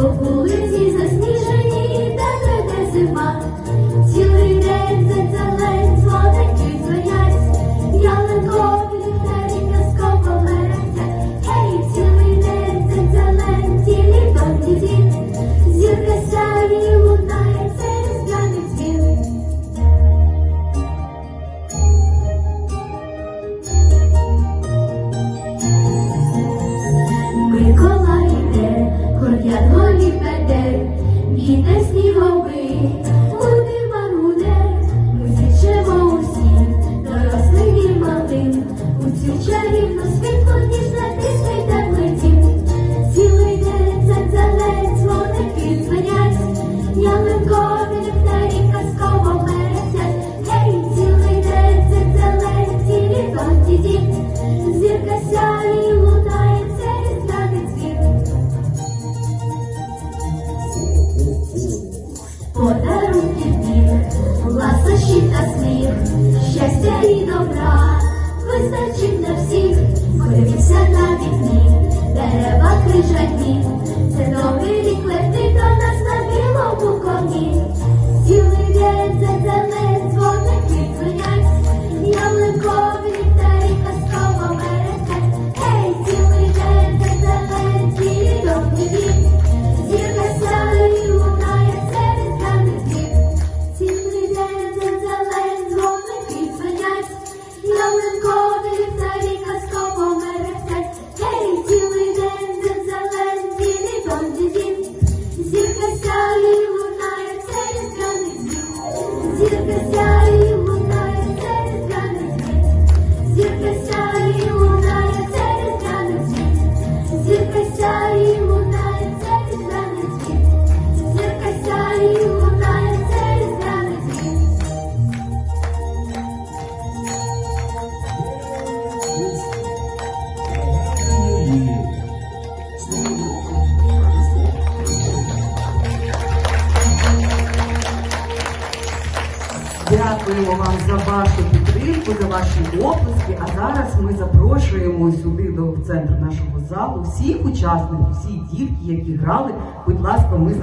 по вулиці засніжені, та де зима. подарунки дні, ласощі та сміх, щастя і добра, вистачить на всіх, Сходимося на вікні, дерева крижані. Дякуємо вам за вашу підтримку, за ваші оплески. А зараз ми запрошуємо сюди до центру центр нашого залу всіх учасників, всі дітки, які грали. Будь ласка, ми